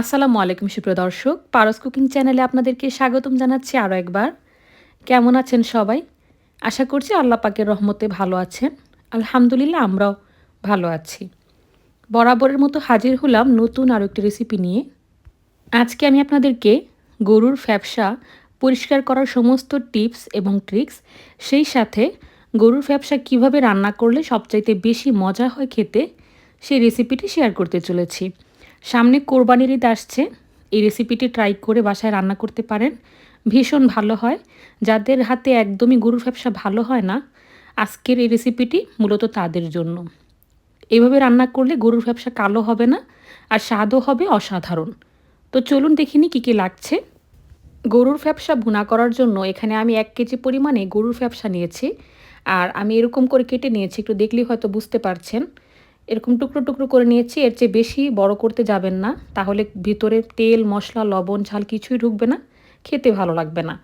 আসসালামু আলাইকুম, সুপ্রিয় দর্শক। পারস কুকিং চ্যানেলে আপনাদেরকে স্বাগতম জানাচ্ছি আরও একবার। কেমন আছেন সবাই? আশা করছি আল্লাহ পাকের রহমতে ভালো আছেন। আলহামদুলিল্লাহ, আমরাও ভালো আছি। বরাবরের মতো হাজির হলাম নতুন আরও একটি রেসিপি নিয়ে। আজকে আমি আপনাদেরকে গরুর ফ্যাপসা পরিষ্কার করার সমস্ত টিপস এবং ট্রিক্স, সেই সাথে গরুর ফ্যাপসা কীভাবে রান্না করলে সবচাইতে বেশি মজা হয় খেতে, সেই রেসিপিটি শেয়ার করতে চলেছি। সামনে কোরবানির ঈদ আসছে। এই রেসিপিটি ট্রাই করে বাসায় রান্না করতে পারেন। ভীষণ ভালো হয়। যাদের হাতে একদমই গরুর ব্যবসা ভালো হয় না, আজকের এই রেসিপিটি মূলত তাদের জন্য। এভাবে রান্না করলে গরুর ব্যবসা কালো হবে না, আর স্বাদও হবে অসাধারণ। তো চলুন দেখিনি কী কী লাগছে। গরুর ফ্যাপসা ভুনা করার জন্য এখানে আমি এক কেজি পরিমাণে গরুর ফ্যাপসা নিয়েছি। আর আমি এরকম করে কেটে নিয়েছি, একটু দেখলেই হয়তো বুঝতে পারছেন। এরকম টুকরো টুকরো করে নিয়েছি, এর চেয়ে বেশি বড় করতে যাবেন না। তাহলে ভিতরে তেল, মশলা, লবণ, ঝাল কিছুই ঢুকবে না, খেতে ভালো লাগবে না।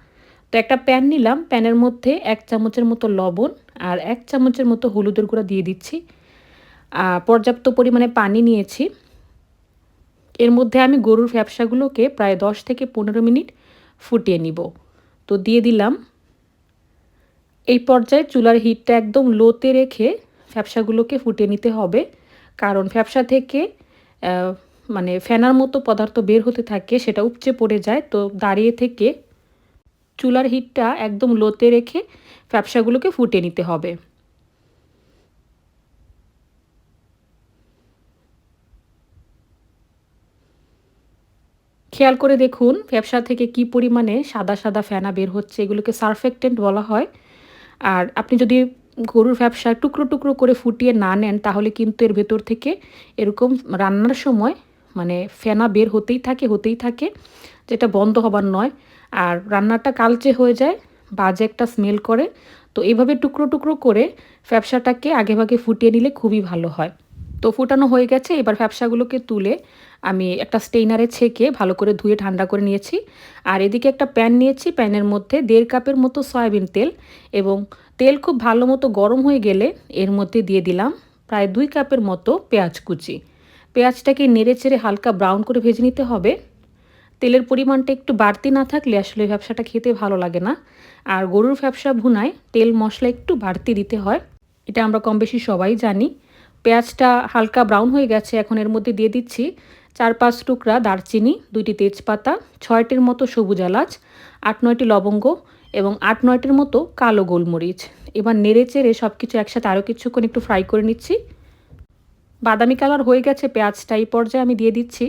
তো একটা প্যান নিলাম, প্যানের মধ্যে এক চামচের মতো লবণ আর এক চামচের মতো হলুদের গুঁড়া দিয়ে দিচ্ছি। পর্যাপ্ত পরিমাণে পানি নিয়েছি। এর মধ্যে আমি গরুর ব্যবসাগুলোকে প্রায় দশ থেকে পনেরো মিনিট ফুটিয়ে নিব। তো দিয়ে দিলাম। এই পর্যায়ে চুলার হিটটা একদম লোতে রেখে ফ্যাপসাগুলোকে ফুটিয়ে নিতে হবে। কারণ ফ্যাপসা থেকে মানে ফেনার মতো পদার্থ বের হতে থাকে, সেটা উপচে পড়ে যায়। তো দাঁড়িয়ে থেকে চুলার হিটটা একদম লোতে রেখে ফ্যাপসাগুলোকে ফুটিয়ে নিতে হবে। খেয়াল করে দেখুন, ফ্যাপসা থেকে কি পরিমাণে সাদা সাদা ফেনা বের হচ্ছে, এগুলোকে সারফেক্টেন্ট বলা হয়। আর আপনি যদি গরুর ব্যবসা টুকরো টুকরো করে ফুটিয়ে না নেন, তাহলে কিন্তু এর ভেতর থেকে এরকম রান্নার সময় মানে ফেনা বের হতেই থাকে হতেই থাকে, যেটা বন্ধ হবার নয়। আর রান্নাটা কালচে হয়ে যায়, বাজে একটা স্মেল করে, তো এইভাবে টুকরো টুকরো করে ব্যবসাটাকে আগেভাগে ফুটিয়ে নিলে খুবই ভালো হয়। তো ফুটানো হয়ে গেছে, এবার ব্যবসাগুলোকে তুলে আমি একটা স্টেইনারে ছেঁকে ভালো করে ধুয়ে ঠান্ডা করে নিয়েছি। আর এদিকে একটা প্যান নিয়েছি প্যানের মধ্যে দেড় কাপের মতো সয়াবিন তেল এবং তেল খুব ভালো মতো গরম হয়ে গেলে এর মধ্যে দিয়ে দিলাম প্রায় দুই কাপের মতো পেঁয়াজ কুচি। পেঁয়াজটাকে নেড়ে চেড়ে হালকা ব্রাউন করে ভেজে নিতে হবে। তেলের পরিমাণটা একটু বাড়তি না থাকলে আসলে ব্যবসাটা খেতে ভালো লাগে না। আর গরুর ব্যবসা ভুনায় তেল মশলা একটু বাড়তি দিতে হয়, এটা আমরা কম বেশি সবাই জানি। পেঁয়াজটা হালকা ব্রাউন হয়ে গেছে, এখন এর মধ্যে দিয়ে দিচ্ছি চার পাঁচ টুকরা দারচিনি, দুইটি তেজপাতা, ছয়টির মতো সবুজ এলাচ, আট নয়টি লবঙ্গ এবং আট নয়টির মতো কালো গোলমরিচ। এবার নেড়ে চেড়ে সব কিছু একসাথে আরও কিছুক্ষণ একটু ফ্রাই করে নিচ্ছি। বাদামি কালার হয়ে গেছে, পেঁয়াজটা এই পর্যায়ে আমি দিয়ে দিচ্ছি।